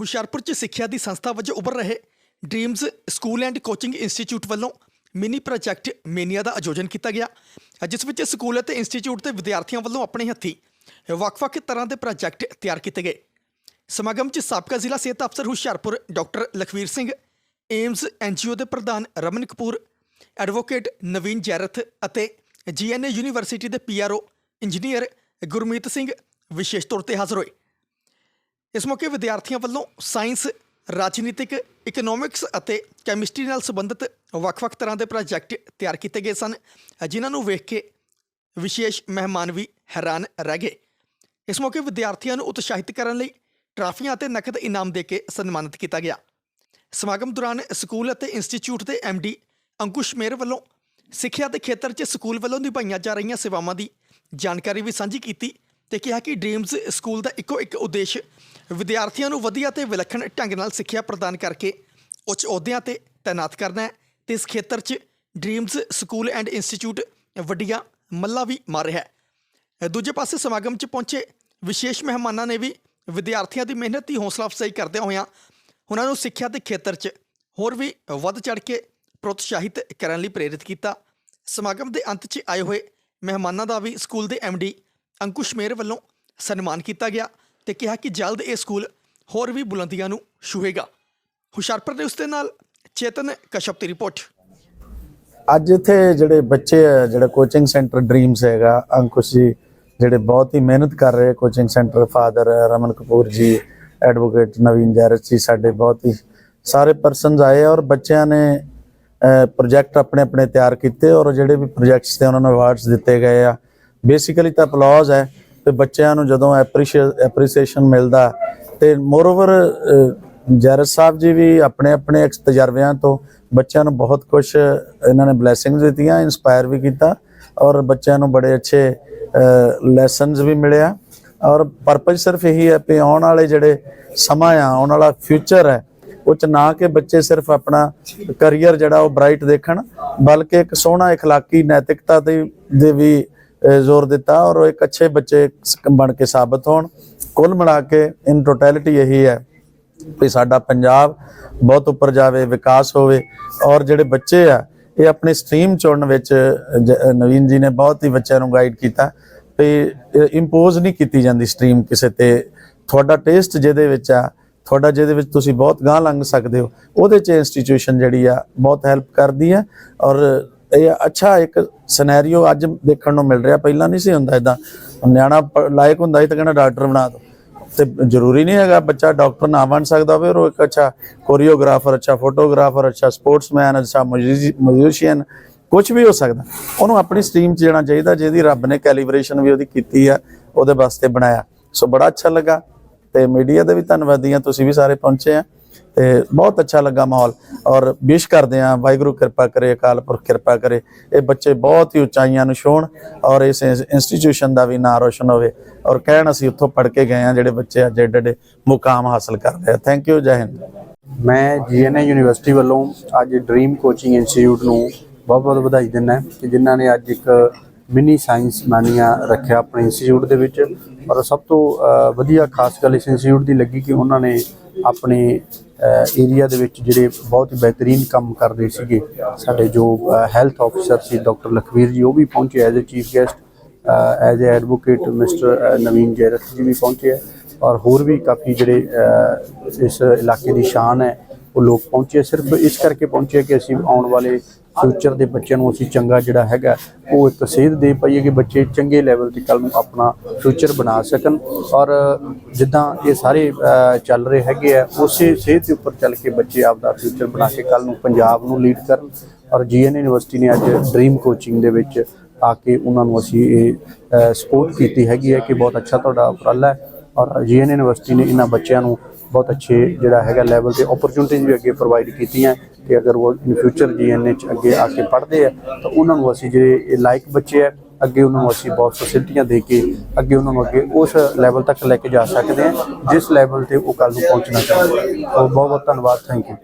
ਹੁਸ਼ਿਆਰਪੁਰ 'ਚ ਸਿੱਖਿਆ ਦੀ ਸੰਸਥਾ ਵਜੋਂ ਉੱਭਰ ਰਹੇ dreams school and coaching institute ਵੱਲੋਂ ਮਿਨੀ ਪ੍ਰੋਜੈਕਟ ਮੇਨੀਆ ਦਾ ਆਯੋਜਨ ਕੀਤਾ ਗਿਆ। ਜਿਸ ਵਿੱਚ ਸਕੂਲ ਅਤੇ ਇੰਸਟੀਚਿਊਟ ਦੇ ਵਿਦਿਆਰਥੀਆਂ ਵੱਲੋਂ ਆਪਣੇ ਹੱਥੀਂ ਵੱਖ-ਵੱਖ ਤਰ੍ਹਾਂ ਦੇ ਪ੍ਰੋਜੈਕਟ ਤਿਆਰ ਕੀਤੇ ਗਏ। ਸਮਾਗਮ 'ਚ ਸਾਬਕਾ ਜ਼ਿਲ੍ਹਾ ਸਿਹਤ ਅਫਸਰ Hoshiarpur doctor Lakhvir Singh, Aims NGO ਦੇ ਪ੍ਰਧਾਨ ਰਮਨ ਕਪੂਰ, ਐਡਵੋਕੇਟ ਨਵੀਨ ਜੈਰਥ ਅਤੇ ਜੀਐਨਏ ਯੂਨੀਵਰਸਿਟੀ ਦੇ ਪੀਆਰਓ ਇੰਜੀਨੀਅਰ ਗੁਰਮੀਤ ਸਿੰਘ ਵਿਸ਼ੇਸ਼ ਤੌਰ ਤੇ ਹਾਜ਼ਰ ਹੋਏ। ਇਸ ਮੌਕੇ ਵਿਦਿਆਰਥੀਆਂ ਵੱਲੋਂ ਸਾਇੰਸ, ਰਾਜਨੀਤਿਕ ਇਕਨੋਮਿਕਸ ਅਤੇ ਕੈਮਿਸਟਰੀ ਨਾਲ ਸੰਬੰਧਿਤ ਵੱਖ-ਵੱਖ ਤਰ੍ਹਾਂ ਦੇ ਪ੍ਰੋਜੈਕਟ ਤਿਆਰ ਕੀਤੇ ਗਏ ਸਨ, ਜਿਨ੍ਹਾਂ ਨੂੰ ਵੇਖ ਕੇ ਵਿਸ਼ੇਸ਼ ਮਹਿਮਾਨ ਵੀ ਹੈਰਾਨ ਰਹਿ ਗਏ। ਇਸ ਮੌਕੇ ਵਿਦਿਆਰਥੀਆਂ ਨੂੰ ਉਤਸ਼ਾਹਿਤ ਕਰਨ ਲਈ ਟਰਾਫੀਆਂ ਅਤੇ ਨਕਦ ਇਨਾਮ ਦੇ ਕੇ ਸਨਮਾਨਿਤ ਕੀਤਾ ਗਿਆ। ਸਮਾਗਮ ਦੌਰਾਨ ਸਕੂਲ ਅਤੇ ਇੰਸਟੀਚਿਊਟ ਦੇ ਡੀ ਅੰਕੁਸ਼ ਮੇਰ ਵੱਲੋਂ ਸਿੱਖਿਆ ਦੇ ਖੇਤਰ 'ਚ ਸਕੂਲ ਵੱਲੋਂ ਨਿਭਾਈਆਂ ਜਾ ਰਹੀਆਂ ਸੇਵਾਵਾਂ ਦੀ ਜਾਣਕਾਰੀ ਵੀ ਸਾਂਝੀ ਕੀਤੀ ਤੇ ਕਿਹਾ ਕਿ ਡ੍ਰੀਮਜ਼ ਸਕੂਲ ਦਾ ਇੱਕੋ ਇੱਕ ਉਦੇਸ਼ ਵਿਦਿਆਰਥੀਆਂ ਨੂੰ ਵਧੀਆ ਤੇ ਵਿਲੱਖਣ ਢੰਗ ਨਾਲ ਸਿੱਖਿਆ ਪ੍ਰਦਾਨ ਕਰਕੇ ਉੱਚ ਅਹੁਦਿਆਂ ਤੇ ਤਾਇਨਾਤ ਕਰਨਾ ਹੈ ਤੇ ਇਸ ਖੇਤਰ 'ਚ ਡ੍ਰੀਮਜ਼ ਸਕੂਲ ਐਂਡ ਇੰਸਟੀਚਿਊਟ ਵੱਡੀਆਂ ਮੱਲਾ ਵੀ ਮਾਰ ਰਿਹਾ ਹੈ। ਦੂਜੇ ਪਾਸੇ ਸਮਾਗਮ 'ਚ ਪਹੁੰਚੇ ਵਿਸ਼ੇਸ਼ ਮਹਿਮਾਨਾਂ ਨੇ ਵੀ ਵਿਦਿਆਰਥੀਆਂ ਦੀ ਮਿਹਨਤ ਦੀ ਹੌਸਲਾ ਅਫਜ਼ਾਈ ਕਰਦਿਆਂ ਹੋਇਆਂ ਉਹਨਾਂ ਨੂੰ ਸਿੱਖਿਆ ਦੇ ਖੇਤਰ 'ਚ ਹੋਰ ਵੀ ਵੱਧ ਚੜ ਕੇ ਪ੍ਰੋਤਸ਼ਾਹਿਤ ਕਰਨ ਲਈ ਪ੍ਰੇਰਿਤ ਕੀਤਾ। ਸਮਾਗਮ ਦੇ ਅੰਤ 'ਚ ਆਏ ਹੋਏ ਮਹਿਮਾਨਾਂ ਦਾ ਵੀ ਸਕੂਲ ਦੇ ਡੀ ਅੰਕੁਸ਼ ਮੇਰ ਵੱਲੋਂ ਸਨਮਾਨ ਕੀਤਾ ਗਿਆ। ਤੇ ਕਿਹਾ ਕਿ ਜਲਦ ਇਹ ਸਕੂਲ ਹੋਰ ਵੀ ਬੁਲੰਦੀਆਂ ਨੂੰ ਛੂਹੇਗਾ। ਹੁਸ਼ਿਆਰਪੁਰ ਦੇ ਉਸ ਨਾਲ ਚੇਤਨ ਕਸ਼ਪ ਦੀ ਰਿਪੋਰਟ। ਅੱਜ ਇੱਥੇ ਜਿਹੜੇ ਬੱਚੇ ਆ, ਜਿਹੜਾ ਕੋਚਿੰਗ ਸੈਂਟਰ ਡ੍ਰੀਮਸ ਹੈਗਾ, ਅੰਕੁਸ਼ ਜੀ, ਜਿਹੜੇ ਬਹੁਤ ਹੀ ਮਿਹਨਤ ਕਰ ਰਹੇ coaching centre father Raman Kapoor ji advocate Naveen ਜੈਰਤ ਜੀ, ਸਾਡੇ ਬਹੁਤ ਹੀ ਸਾਰੇ ਪਰਸਨਸ ਆਏ ਔਰ ਬੱਚਿਆਂ ਨੇ ਪ੍ਰੋਜੈਕਟ ਆਪਣੇ ਆਪਣੇ ਤਿਆਰ ਕੀਤੇ ਔਰ ਜਿਹੜੇ ਵੀ ਪ੍ਰੋਜੈਕਟਸ ਤੇ ਉਹਨਾਂ ਨੂੰ ਅਵਾਰਡਸ ਦਿੱਤੇ ਗਏ ਆ। ਬੇਸਿਕਲੀ ਤਾਂ ਅਪਲੌਜ਼ ਹੈ ਤੇ ਬੱਚਿਆਂ ਨੂੰ ਜਦੋਂ ਐਪਰੀਸ਼ੀਏਸ਼ਨ ਮਿਲਦਾ, ਤੇ ਮੋਰਓਵਰ ਜੈਰਤ ਸਾਹਿਬ ਜੀ ਵੀ ਆਪਣੇ ਆਪਣੇ ਤਜਰਬਿਆਂ ਤੋਂ ਬੱਚਿਆਂ ਨੂੰ ਬਹੁਤ ਕੁਝ ਇਹਨਾਂ ਨੇ ਬਲੇਸਿੰਗਸ ਦਿੱਤੀਆਂ ਇਨਸਪਾਇਰ ਵੀ ਕੀਤਾ ਔਰ ਬੱਚਿਆਂ ਨੂੰ ਬੜੇ ਅੱਛੇ ਲੈਸਨਸ ਵੀ ਮਿਲਿਆ ਔਰ ਪਰਪਸ ਸਿਰਫ ਇਹੀ ਹੈ ਕਿ ਆਉਣ ਵਾਲੇ ਜਿਹੜੇ ਸਮਾਂ ਆ, ਆਉਣ ਵਾਲਾ ਫਿਊਚਰ ਹੈ, ਉਹ ਚ ਨਾ ਕਿ ਬੱਚੇ ਸਿਰਫ ਆਪਣਾ ਕਰੀਅਰ ਜਿਹੜਾ ਉਹ ਬ੍ਰਾਈਟ ਦੇਖਣ, ਬਲਕਿ ਇੱਕ ਸੋਹਣਾ اخਲਾਕੀ ਨੈਤਿਕਤਾ ਦੇ ਵੀ ਜ਼ੋਰ ਦਿੱਤਾ ਔਰ ਉਹ ਇੱਕ ਅੱਛੇ ਬੱਚੇ ਬਣ ਕੇ ਸਾਬਤ ਹੋਣ। ਕੁੱਲ ਮਿਲਾ ਕੇ ਇਨ ਟੋਟੈਲਿਟੀ ਇਹੀ ਹੈ ਵੀ ਸਾਡਾ ਪੰਜਾਬ ਬਹੁਤ ਉੱਪਰ ਜਾਵੇ, ਵਿਕਾਸ ਹੋਵੇ ਔਰ ਜਿਹੜੇ ਬੱਚੇ ਆ, ਇਹ ਆਪਣੀ ਸਟਰੀਮ ਚੁਣਨ ਵਿੱਚ ਜ- ਨਵੀਨ ਜੀ ਨੇ ਬਹੁਤ ਹੀ ਬੱਚਿਆਂ ਨੂੰ ਗਾਈਡ ਕੀਤਾ ਵੀ ਇੰਪੋਜ਼ ਨਹੀਂ ਕੀਤੀ ਜਾਂਦੀ ਸਟਰੀਮ ਕਿਸੇ ਤੇ। ਤੁਹਾਡਾ ਟੇਸਟ ਜਿਹਦੇ ਵਿੱਚ ਆ, ਤੁਹਾਡਾ ਜਿਹਦੇ ਵਿੱਚ ਤੁਸੀਂ ਬਹੁਤ ਗਾਂ ਲੰਘ ਸਕਦੇ ਹੋ, ਉਹਦੇ ਚ ਇੰਸਟੀਟਿਊਸ਼ਨ ਜਿਹੜੀ ਆ ਬਹੁਤ ਹੈਲਪ ਕਰਦੀ ਆ ਔਰ ਇਹ ਅੱਛਾ ਇੱਕ ਸਿਨੈਰੀਓ ਅੱਜ ਦੇਖਣ ਨੂੰ ਮਿਲ ਰਿਹਾ। ਪਹਿਲਾਂ ਨਹੀਂ ਸੀ ਹੁੰਦਾ ਇਦਾਂ ਨਿਆਣਾ ਲਾਇਕ ਹੁੰਦਾ ਸੀ ਤਾਂ ਕਹਿੰਦਾ, ਡਾਕਟਰ ਬਣਾ ਦੋ। ਤੇ ਜ਼ਰੂਰੀ ਨਹੀਂ ਹੈਗਾ ਬੱਚਾ ਡਾਕਟਰ ਨਾ ਬਣ ਸਕਦਾ ਹੋਵੇ ਉਹ ਇੱਕ ਅੱਛਾ ਕੋਰੀਓਗ੍ਰਾਫਰ ਅੱਛਾ ਫੋਟੋਗ੍ਰਾਫਰ ਅੱਛਾ ਸਪੋਰਟਸਮੈਨ ਅੱਛਾ ਮਿਊਜ਼ੀਸ਼ੀਅਨ ਕੁਝ ਵੀ ਹੋ ਸਕਦਾ। ਉਹਨੂੰ ਆਪਣੀ ਸਟਰੀਮ 'ਚ ਜਾਣਾ ਚਾਹੀਦਾ, ਜਿਹਦੀ ਰੱਬ ਨੇ ਕੈਲੀਬ੍ਰੇਸ਼ਨ ਵੀ ਉਹਦੀ ਕੀਤੀ ਆ, ਉਹਦੇ ਵਾਸਤੇ ਬਣਾਇਆ। ਸੋ ਬੜਾ ਅੱਛਾ ਲੱਗਾ ਤੇ ਮੀਡੀਆ ਦੇ ਵੀ ਧੰਨਵਾਦੀ ਆ ਤੁਸੀਂ ਵੀ ਸਾਰੇ ਪਹੁੰਚੇ ਆ। ਤੇ ਬਹੁਤ ਅੱਛਾ ਲੱਗਾ ਮਾਹੌਲ। ਔਰ ਵਿਸ਼ ਕਰਦੇ ਆ ਵਾਹਿਗੁਰੂ ਕਿਰਪਾ ਕਰੇ, ਅਕਾਲ ਪੁਰਖ ਕਿਰਪਾ ਕਰੇ। ਇਹ ਬੱਚੇ ਬਹੁਤ ਹੀ ਉਚਾਈਆਂ ਨੂੰ ਛੋਣ ਔਰ ਇਸ ਇੰਸਟੀਚਿਊਸ਼ਨ ਦਾ ਵੀ ਨਾਂ ਰੋਸ਼ਨ ਹੋਵੇ। ਔਰ ਕਹਿਣ ਅਸੀਂ ਉੱਥੋਂ ਪੜ੍ਹ ਕੇ ਗਏ ਆ ਜਿਹੜੇ ਬੱਚੇ ਅੱਜ ਏਡੇ ਏਡੇ ਮੁਕਾਮ ਹਾਸਲ ਕਰ ਰਹੇ ਆ। ਥੈਂਕ ਯੂ ਜੈ ਹਿੰਦ ਮੈਂ ਜੀਐਨਏ ਯੂਨੀਵਰਸਿਟੀ ਵੱਲੋਂ ਅੱਜ ਡ੍ਰੀਮ ਕੋਚਿੰਗ ਇੰਸਟੀਚਿਊਟ ਨੂੰ ਬਹੁਤ ਬਹੁਤ ਵਧਾਈ ਦਿੰਦਾ ਕਿ ਜਿਨ੍ਹਾਂ ਨੇ ਅੱਜ ਇੱਕ ਮਿਨੀ ਸਾਇੰਸ ਮਾਨੀਆ ਰੱਖਿਆ ਆਪਣੇ ਇੰਸਟੀਚਿਊਟ ਦੇ ਵਿੱਚ। ਔਰ ਸਭ ਤੋਂ ਵਧੀਆ ਖਾਸ ਗੱਲ ਇਸ ਇੰਸਟੀਚਿਊਟ ਦੀ ਲੱਗੀ ਕਿ ਉਹਨਾਂ ਨੇ ਆਪਣੇ ਏਰੀਆ ਦੇ ਵਿੱਚ ਜਿਹੜੇ ਬਹੁਤ ਹੀ ਬਿਹਤਰੀਨ ਕੰਮ ਕਰਦੇ ਸੀਗੇ, ਸਾਡੇ ਜੋ ਹੈਲਥ ਆਫੀਸਰ ਸੀ ਡਾਕਟਰ ਲਖਵੀਰ ਜੀ, ਉਹ ਵੀ ਪਹੁੰਚੇ as a chief guest as a advocate mister Naveen Jairath ji ਵੀ ਪਹੁੰਚੇ ਔਰ ਹੋਰ ਵੀ ਕਾਫੀ ਜਿਹੜੇ ਇਸ ਇਲਾਕੇ ਦੀ ਸ਼ਾਨ ਹੈ ਉਹ ਲੋਕ ਪਹੁੰਚੇ ਸਿਰਫ ਇਸ ਕਰਕੇ ਪਹੁੰਚੇ ਕਿ ਅਸੀਂ ਆਉਣ ਵਾਲੇ ਫਿਊਚਰ ਦੇ ਬੱਚਿਆਂ ਨੂੰ ਅਸੀਂ ਚੰਗਾ ਜਿਹੜਾ ਹੈਗਾ, ਉਹ ਇੱਕ ਸੇਧ ਦੇ ਪਾਈਏ ਕਿ ਬੱਚੇ ਚੰਗੇ ਲੈਵਲ ਤੇ ਕੱਲ ਨੂੰ ਆਪਣਾ ਫਿਊਚਰ ਬਣਾ ਸਕਣ। ਔਰ ਜਿੱਦਾਂ ਇਹ ਸਾਰੇ ਚੱਲ ਰਹੇ ਹੈਗੇ ਆ, ਉਸੇ ਸੇਧ ਦੇ ਉੱਪਰ ਚੱਲ ਕੇ ਬੱਚੇ ਆਪਦਾ ਫਿਊਚਰ ਬਣਾ ਕੇ ਕੱਲ ਨੂੰ ਪੰਜਾਬ ਨੂੰ ਲੀਡ ਕਰਨ। ਔਰ ਜੀਐਨ ਯੂਨੀਵਰਸਿਟੀ ਨੇ ਅੱਜ ਡ੍ਰੀਮ ਕੋਚਿੰਗ ਦੇ ਵਿੱਚ ਆ ਕੇ ਉਹਨਾਂ ਨੂੰ ਅਸੀਂ ਇਹ ਸਪੋਰਟ ਕੀਤੀ ਹੈਗੀ ਹੈ ਕਿ ਬਹੁਤ ਅੱਛਾ ਤੁਹਾਡਾ ਉਪਰਾਲਾ ਹੈ। ਔਰ ਜੀਐਨ ਯੂਨੀਵਰਸਿਟੀ ਨੇ ਇਹਨਾਂ ਬੱਚਿਆਂ ਨੂੰ ਬਹੁਤ ਅੱਛੇ ਜਿਹੜਾ ਹੈਗਾ ਲੈਵਲ ਤੇ ਓਪਰਚੁਨਿਟੀਜ਼ ਵੀ ਅੱਗੇ ਪ੍ਰੋਵਾਈਡ ਕੀਤੀਆਂ ਕਿ ਅਗਰ ਉਹ ਇਨ ਫਿਊਚਰ ਜੀਐਨ ਚ ਅੱਗੇ ਆ ਕੇ ਪੜ੍ਹਦੇ ਆ, ਤਾਂ ਉਹਨਾਂ ਨੂੰ ਅਸੀਂ ਜਿਹੜੇ ਲਾਇਕ ਬੱਚੇ ਆ, ਅੱਗੇ ਉਹਨਾਂ ਨੂੰ ਅਸੀਂ ਬਹੁਤ ਫੈਸਿਲਿਟੀਆਂ ਦੇ ਕੇ ਅੱਗੇ ਉਹਨਾਂ ਨੂੰ ਅੱਗੇ ਉਸ ਲੈਵਲ ਤੱਕ ਲੈ ਕੇ ਜਾ ਸਕਦੇ ਹਾਂ, ਜਿਸ ਲੈਵਲ ਤੇ ਉਹ ਕੱਲ ਨੂੰ ਪਹੁੰਚਣਾ ਚਾਹੁੰਦੇ ਆ। ਬਹੁਤ ਬਹੁਤ ਧੰਨਵਾਦ ਥੈਂਕ ਯੂ